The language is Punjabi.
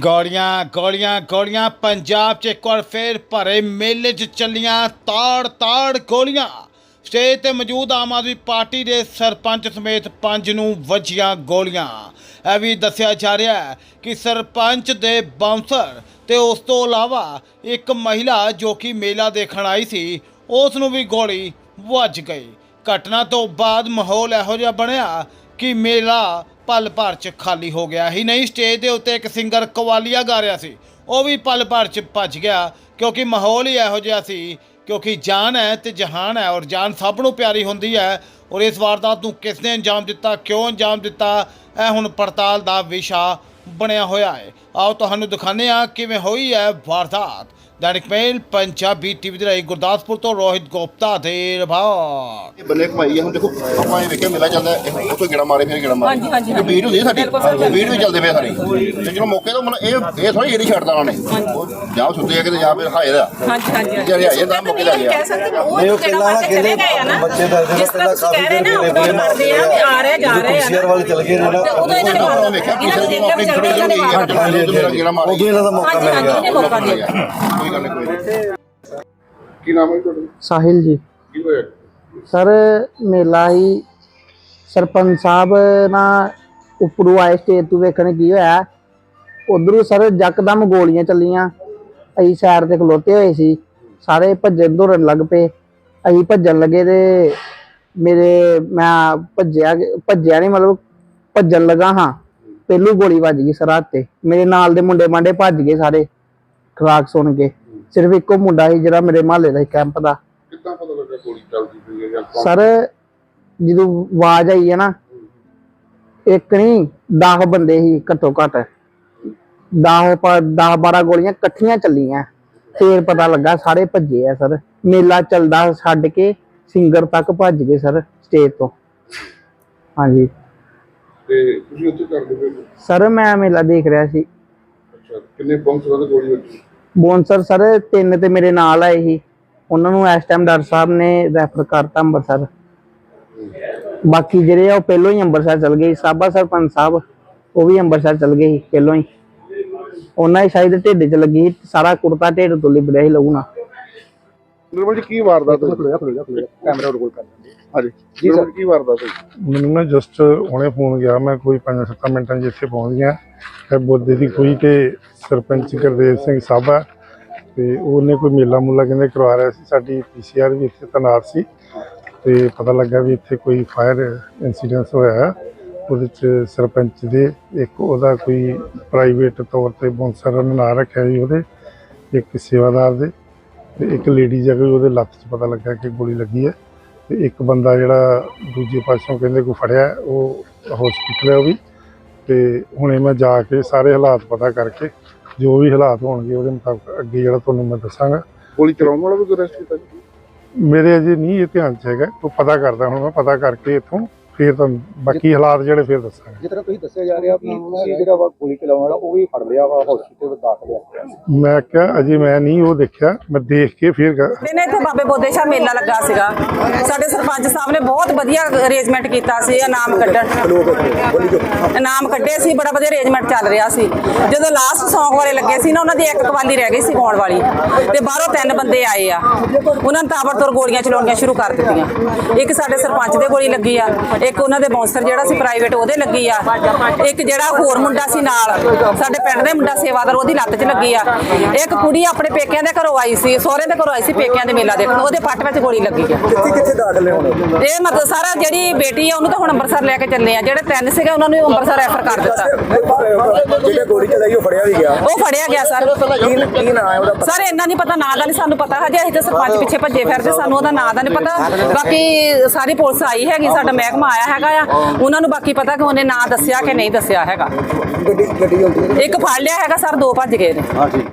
ਗੋਲੀਆਂ ਗੋਲੀਆਂ ਗੋਲੀਆਂ, ਪੰਜਾਬ 'ਚ ਇੱਕ ਵਾਰ ਫੇਰ ਭਰੇ ਮੇਲੇ 'ਚ ਚੱਲੀਆਂ ਤਾੜ ਤਾੜ ਗੋਲੀਆਂ। ਸਟੇਜ ਤੇ ਮੌਜੂਦ ਆਮ ਆਦਮੀ ਪਾਰਟੀ ਦੇ ਸਰਪੰਚ ਸਮੇਤ ਪੰਜ ਨੂੰ ਵੱਜੀਆਂ ਗੋਲੀਆਂ। ਇਹ ਵੀ ਦੱਸਿਆ ਜਾ ਰਿਹਾ ਹੈ ਕਿ ਸਰਪੰਚ ਦੇ ਬਾਉਂਸਰ ਤੇ ਉਸ ਤੋਂ ਇਲਾਵਾ ਇੱਕ ਮਹਿਲਾ ਜੋ ਕਿ ਮੇਲਾ ਦੇਖਣ ਆਈ ਸੀ, ਉਸ ਨੂੰ ਵੀ ਗੋਲੀ ਵੱਜ ਗਈ। ਘਟਨਾ ਤੋਂ ਬਾਅਦ ਮਾਹੌਲ ਇਹੋ ਜਿਹਾ ਬਣਿਆ ਕਿ ਮੇਲਾ ਪਲ ਭਰ ਚ ਖਾਲੀ ਹੋ ਗਿਆ। ਹੀ ਨਹੀਂ ਸਟੇਜ ਦੇ ਉੱਤੇ ਇੱਕ ਸਿੰਗਰ ਕਵਾਲੀਆ ਗਾ ਰਿਹਾ ਸੀ। ਉਹ ਵੀ ਪਲ ਭਰ ਚ ਭੱਜ ਗਿਆ, ਕਿਉਂਕਿ ਮਾਹੌਲ ਹੀ ਇਹੋ ਜਿਹਾ ਸੀ, ਕਿਉਂਕਿ ਜਾਨ ਹੈ ਤੇ ਜਹਾਨ ਹੈ ਔਰ ਜਾਨ ਸਭ ਨੂੰ ਪਿਆਰੀ ਹੁੰਦੀ ਹੈ। ਔਰ ਇਸ ਵਾਰਦਾਤ ਨੂੰ ਕਿਸ ਨੇ ਅੰਜਾਮ ਦਿੱਤਾ, ਕਿਉਂ ਅੰਜਾਮ ਦਿੱਤਾ, ਇਹ ਹੁਣ ਪੜਤਾਲ ਦਾ ਵਿਸ਼ਾ ਬਣਿਆ ਹੋਇਆ ਹੈ। ਆਓ ਤੁਹਾਨੂੰ ਦਿਖਾਉਂਦੇ ਹਾਂ ਕਿਵੇਂ ਹੋਈ ਹੈ ਵਾਰਦਾਤ। ਦੈਨਿਕ ਮੇਲ ਪੰਜਾਬੀ ਟੀਵੀ ਦੇ ਰਾਹੀਂ ਗੁਰਦਾਸਪੁਰ ਤੋਂ ਰੋਹਿਤ ਗੁਪਤਾ ਦੇ ਰਿਪੋਰਟ। ਇਹ ਬੰਨੇ ਆ ਹੁਣ ਦੇਖੋ ਆਪਾਂ ਇਹ ਵੇਖਿਆ ਮੇਲਾ ਚੱਲਦਾ ਹੈ, ਇਹ ਕੋਈ ਗੇੜਾ ਮਾਰੇ ਫਿਰ ਗੇੜਾ ਮਾਰੇ। ਹਾਂਜੀ, ਹਾਂਜੀ, ਇਹ ਵੀਡ ਹੁੰਦੀ ਹੈ ਸਾਡੀ ਬਿਲਕੁਲ ਸਰ, ਚੱਲਦੀ ਵੀਡ ਵੀ ਚੱਲਦੇ ਪਏ ਸਾਡੀ। ਤੇ ਜਦੋਂ ਮੌਕੇ ਤੋਂ ਮਨ ਇਹ ਇਹ ਥੋੜੀ ਜਿਹੜੀ ਛੱਡਦਾ ਉਹਨਾਂ ਨੇ। ਉਹ ਜਾਂ ਸੁੱਤੇ ਆ ਕਿਤੇ ਜਾਂ ਫਿਰ ਹਾਏ ਦਾ। ਹਾਂਜੀ ਹਾਂਜੀ ਜਿਹੜੇ ਆਏ ਤਾਂ ਮੌਕੇ ਲੱਗ ਗਿਆ। ਕਹਿ ਸਕਦੇ ਕਿ ਉਹ ਨਹੀਂ, ਉਹ ਜਿਹੜਾ ਪਹਿਲਾਂ ਬੱਚੇ ਚਲੇ ਕਹਿੰਦੇ ਗਏ ਆ ਨਾ ਬੱਚੇ ਨੇ ਜਿਸ ਤਰ੍ਹਾਂ ਪਹਿਲਾਂ ਤੁਸੀਂ ਕਹਿ ਰਹੇ ਨਾ ਉਹ ਕਰਦੇ ਆ ਵੀ ਆ ਰਹੇ ਜਾ ਰਹੇ ਆ। ਸ਼ੇਰ ਵਾਲੇ ਚਲ ਗਏ ਨੇ ਨਾ ਤੇ ਉਦੋਂ ਇਹਨਾਂ ਨੇ ਨੇ ਵੇਖਿਆ ਇਹਨਾਂ ਨੇ ਨੂੰ ਦੇਖਿਆ ਆਪਣੀ ਵੀ ਥੋੜੀ ਚੱਲ ਜਿਹੀ ਰਹੇ ਆ। ਮੇਰਾ ਗੇੜਾ ਮਾਰੇ ਉਦੋਂ ਇਹਨਾਂ ਦਾ ਮੌਕਾ ਮਿਲ ਗਿਆ। ਦੇ। ਕੋਈ ਗੱਲ ਨਹੀਂ ਕੋਈ ਨਹੀਂ ਕੀ ਨਾਮ ਹੈ ਤੁਹਾਡਾ? ਸਾਹਿਲ ਜੀ। ਕੀ ਹੋਇਆ? ਸਰ ਮੇਲਾ ਹੀ ਸਰਪੰਚ ਸਾਹਿਬ ਨਾ ਉੱਪਰੋਂ ਆਏ ਸਟੇਜ ਤੋਂ ਵੇਖਣ ਕੀ ਹੋਇਆ। ਉਧਰੋਂ ਸਰ ਯਕਦਮ ਗੋਲੀਆਂ ਚੱਲੀਆਂ। ਅਸੀਂ ਸਾਈਡ ਤੇ ਖਲੋਤੇ ਹੋਏ ਸੀ। ਸਾਰੇ ਭੱਜਣ ਦੌੜਨ ਲੱਗ ਪਏ। ਅਸੀਂ ਭੱਜਣ ਲੱਗੇ ਤੇ ਮੇਰੇ ਮੈਂ ਭੱਜਿਆ ਭੱਜਿਆ ਨਹੀਂ ਮਤਲਬ ਭੱਜਣ ਲੱਗਾ ਹਾਂ। ਪਹਿਲੂ ਗੋਲੀ ਵੱਜ ਗਈ ਸਰ ਹੱਥ ਤੇ। ਮੇਰੇ ਨਾਲ ਦੇ ਮੁੰਡੇ ਮਾਂਡੇ ਭੱਜ ਗਏ ਸਾਰੇ। ਖਰਾਕ ਸੁਣ ਕੇ। ਸਿਰਫ ਇੱਕੋ ਮੁੰਡਾ ਸੀ ਜਿਹੜਾ ਮੇਰੇ ਮਹੱਲੇ ਦਾ ਕੈਂਪ ਦਾ। ਕਿੱਦਾਂ ਪਤਾ ਲੱਗਾ ਗੋਲੀ ਚੱਲਦੀ ਪਈ ਹੈ ਜਾਂ ਕੌਣ? ਸਰ ਜਦੋਂ ਆਵਾਜ਼ ਆਈ ਹੈ ਨਾ ਇੱਕ ਨਹੀਂ 10 ਬੰਦੇ ਸੀ ਘੱਟੋ ਘੱਟ। 10 10 12 ਗੋਲੀਆਂ ਇਕੱਠੀਆਂ ਚੱਲੀਆਂ। ਫੇਰ ਪਤਾ ਲੱਗਾ ਸਾਰੇ ਭੱਜੇ ਆ ਸਰ। ਮੇਲਾ ਚੱਲਦਾ ਛੱਡ ਕੇ ਸਿੰਗਰ ਤੱਕ ਭੱਜ ਗਏ ਸਰ ਸਟੇਜ ਤੋਂ। ਹਾਂਜੀ। ਤੇ ਤੁਸੀਂ ਉੱਥੇ ਕਰਦੇ ਪਏ? ਸਰ ਮੈਂ ਮੇਲਾ ਦੇਖ ਰਿਹਾ ਸੀ। ਕਿੰਨੇ ਬਾਉਂਸਰਾਂ ਦੀ ਗੋਲੀ ਵੱਜੀ? ਬੌਂਸਰ ਸਰ ਤਿੰਨ ਤੇ ਮੇਰੇ ਨਾਲ ਆਏ ਸੀ। ਉਹਨਾਂ ਨੂੰ ਇਸ ਟਾਈਮ ਡਾਕਟਰ ਸਾਹਿਬ ਨੇ ਰੈਫਰ ਕਰਤਾ ਅੰਮ੍ਰਿਤਸਰ ਬਾਕੀ ਜਿਹੜੇ ਆ ਉਹ ਪਹਿਲੋਂ ਹੀ ਅੰਮ੍ਰਿਤਸਰ ਚਲ ਗਏ ਸੀ। ਸਾਬਾ ਸਰਪੰਚ ਸਾਹਿਬ ਉਹ ਵੀ ਅੰਮ੍ਰਿਤਸਰ ਚਲ ਗਏ ਸੀ ਪਹਿਲੋਂ ਹੀ। ਉਹਨਾਂ ਦੀ ਸ਼ਾਇਦ ਢਿੱਡ 'ਚ ਲੱਗੀ ਸੀ, ਸਾਰਾ ਕੁੜਤਾ ਢਿੱਡ ਤੋਂ ਲਿਬੜਿਆ ਸੀ ਲਹੂ ਨਾਲ। ਨਿਰਮਲ ਜੀ ਕੀ ਵਾਰਦਾਤ ਹੋਈ? ਕੈਮਰਾ ਰੋਲ ਕਰ ਹਾਂਜੀ। ਜੀ ਸਰ। ਕੀ ਵਾਰਦਾਤ ਹੋਈ? ਮੈਨੂੰ ਨਾ ਜਸਟ ਹੁਣੇ ਫੋਨ ਗਿਆ ਮੈਂ ਕੋਈ 5-7 ਮਿੰਟਾਂ ਇੱਥੇ ਪਹੁੰਚ ਗਿਆ। ਬੋਦੇ ਦੀ ਕੋਈ ਤੇ ਸਰਪੰਚ ਗੁਰਦੇਵ ਸਿੰਘ ਸਾਬਾ ਤੇ ਉਹਨੇ ਕੋਈ ਮੇਲਾ ਮੂਲਾ ਕਹਿੰਦੇ ਕਰਵਾ ਰਿਹਾ ਸੀ ਸਾਡੀ ਪੀਸੀਆਰ ਵੀ ਇੱਥੇ ਤੈਨਾਤ ਸੀ। ਤੇ ਪਤਾ ਲੱਗਾ ਵੀ ਇੱਥੇ ਕੋਈ ਫਾਇਰ ਇਨਸੀਡੈਂਟ ਹੋਇਆ। ਉਹਦੇ ਚ ਸਰਪੰਚ ਦੇ ਇੱਕ ਉਹਦਾ ਕੋਈ ਪ੍ਰਾਈਵੇਟ ਤੌਰ ਤੇ ਬੌਂਸਰ ਨੇ ਰੱਖਿਆ ਜੀ ਉਹਦੇ ਇੱਕ ਸੇਵਾਦਾਰ ਦੇ ਤੇ ਇੱਕ ਲੇਡੀ ਜਾ ਕੋਈ ਉਹਦੇ ਲੱਤ 'ਚ ਪਤਾ ਲੱਗਾ ਕਿ ਗੋਲੀ ਲੱਗੀ ਹੈ। ਤੇ ਇੱਕ ਬੰਦਾ ਜਿਹੜਾ ਦੂਜੇ ਪਾਸੋਂ ਕਹਿੰਦੇ ਕੋਈ ਫੜਿਆ ਉਹ ਹਸਪੀਟਲ ਹੈ ਉਹ ਵੀ। ਤੇ ਹੁਣੇ ਮੈਂ ਜਾ ਕੇ ਸਾਰੇ ਹਾਲਾਤ ਪਤਾ ਕਰਕੇ ਜੋ ਵੀ ਹਾਲਾਤ ਹੋਣਗੇ ਉਹਦੇ ਮੁਤਾਬਕ ਅੱਗੇ ਜਿਹੜਾ ਤੁਹਾਨੂੰ ਮੈਂ ਦੱਸਾਂਗਾ। ਗੋਲੀ ਚਲਾਉਣ ਵਾਲਾ ਵੀ ਕੋਈ ਅਰੈਸਟ ਕੀਤਾ ਜੀ? ਮੇਰੇ ਅਜੇ ਨਹੀਂ ਇਹ ਧਿਆਨ 'ਚ ਹੈਗਾ ਉਹ ਪਤਾ ਕਰਦਾ ਹੁਣ ਮੈਂ ਪਤਾ ਕਰਕੇ ਇੱਥੋਂ ਫਿਰ ਤੁਹਾਨੂੰ ਬਾਕੀ ਹਾਲਾਤ ਜਿਹੜੇ ਫਿਰ ਦੱਸਾਂਗਾ। ਜਿਸ ਤਰ੍ਹਾਂ ਤੁਸੀਂ ਦੱਸਿਆ ਜਾ ਰਿਹਾ ਵੀ ਇਹ ਜਿਹੜਾ ਵਾ ਗੋਲੀ ਚਲਾਉਣ ਵਾਲਾ ਉਹ ਵੀ ਫੜ ਲਿਆ ਵਾ ਹਸਪੀਟਲ ਵਿੱਚ ਦਾਖਲ ਆ ਮੈਂ ਕਿਹਾ ਅਜੇ ਮੈਂ ਨਹੀਂ ਉਹ ਦੇਖਿਆ ਮੈਂ ਦੇਖ ਕੇ ਫਿਰ ਗ- ਇੱਥੇ ਬਾਬੇ ਬੋਦੇ ਸ਼ਾਹ ਮੇਲਾ ਲੱਗਾ ਸੀਗਾ। ਸਾਡੇ ਸਰਪੰਚ ਸਾਹਿਬ ਨੇ ਬਹੁਤ ਵਧੀਆ ਅਰੇਂਜਮੈਂਟ ਕੀਤਾ ਸੀ ਇਨਾਮ ਕੱਢਣ। ਇਨਾਮ ਕੱਢੇ ਸੀ ਬੜਾ ਵਧੀਆ ਅਰੇਂਜਮੈਂਟ ਚੱਲ ਰਿਹਾ ਸੀ। ਜਦੋਂ ਲਾਸਟ Song ਵਾਲੇ ਲੱਗੇ ਸੀ ਨਾ ਉਹਨਾਂ ਦੀ ਇੱਕ ਕਵਾਲੀ ਰਹਿ ਗਈ ਸੀ ਗਾਉਣ ਵਾਲੀ। ਤੇ ਬਾਹਰੋਂ ਤਿੰਨ ਬੰਦੇ ਆਏ ਆ। ਉਹਨਾਂ ਨੇ ਤਾਬੜਤੋੜ ਗੋਲੀਆਂ ਚਲਾਉਣੀਆਂ ਸ਼ੁਰੂ ਕਰ ਦਿੱਤੀਆਂ। ਇੱਕ ਸਾਡੇ ਸਰਪੰਚ ਦੇ ਗੋਲੀ ਲੱਗੀ ਆ ਇੱਕ ਉਹਨਾਂ ਦੇ ਬਾਉਂਸਰ ਜਿਹੜਾ ਸੀ ਪ੍ਰਾਈਵੇਟ ਉਹਦੇ ਲੱਗੀ ਆ। ਇੱਕ ਜਿਹੜਾ ਹੋਰ ਮੁੰਡਾ ਸੀ ਨਾਲ ਸਾਡੇ ਪਿੰਡ ਦੇ ਮੁੰਡਾ ਸੇਵਾਦਾਰ ਉਹਦੀ ਲੱਤ 'ਚ ਲੱਗੀ ਆ। ਇੱਕ ਕੁੜੀ ਆਪਣੇ ਪੇਕਿਆਂ ਦੇ ਘਰੋਂ ਆਈ ਸੀ ਸਹੁਰੇ ਦੇ ਘਰੋਂ ਆਈ ਸੀ ਪੇਕਿਆਂ ਦੇ ਮੇਲਾ ਦੇਖਣ ਉਹਦੇ ਪੱਟ ਵਿੱਚ ਗੋਲੀ ਲੱਗੀ। ਆ ਕਿੱਥੇ ਕਿੱਥੇ ਦਾਖਲ ਹੁਣ? ਇਹ ਮਤਲਬ ਸਾਰਾ ਜਿਹੜੀ ਬੇਟੀ ਆ ਉਹਨੂੰ ਤਾਂ ਹੁਣ ਅੰਮ੍ਰਿਤਸਰ ਲੈ ਕੇ ਚੱਲੇ ਆ। ਜਿਹੜੇ ਤਿੰਨ ਸੀਗੇ ਉਹਨਾਂ ਨੂੰ ਅੰਮ੍ਰਿਤਸਰ ਰੈਫਰ ਕਰ ਦਿੱਤਾ। ਜਿਹੜੇ ਗੋਲੀ ਚਲਾਈ ਉਹ ਫੜਿਆ ਵੀ ਗਿਆ। ਉਹ ਫੜਿਆ ਗਿਆ ਸਰ। ਕੀ ਕੀ ਨਾਂ ਹੈ ਉਹਦਾ? ਸਰ ਇੰਨਾ ਨਹੀਂ ਪਤਾ ਨਾਂ ਦਾ ਨਹੀਂ ਸਾਨੂੰ ਪਤਾ ਹਜੇ। ਅਸੀਂ ਤਾਂ ਸਰਪੰਚ ਪਿੱਛੇ ਭੱਜੇ ਫਿਰਦੇ ਸਾਨੂੰ ਉਹਦਾ ਨਾਂ ਦਾ ਨਹੀਂ ਪਤਾ। ਬਾਕੀ ਸਾਰੀ ਪੁਲਿਸ ਆਈ ਹੈਗੀ ਸਾਡਾ ਮਹਿਕਮਾ ਆਇਆ ਹੈਗਾ ਆ। ਉਹਨਾਂ ਨੂੰ ਬਾਕੀ ਪਤਾ ਕਿ ਉਹਨੇ ਨਾਂ ਦੱਸਿਆ ਕਿ ਨਹੀਂ ਦੱਸਿਆ ਹੈਗਾ। ਗੱਡੀ ਗੱਡੀ ਹੁੰਦੀ ਇੱਕ ਫੜ ਲਿਆ ਹੈਗਾ ਸਰ ਦੋ ਭੱਜ ਗਏ ਨੇ।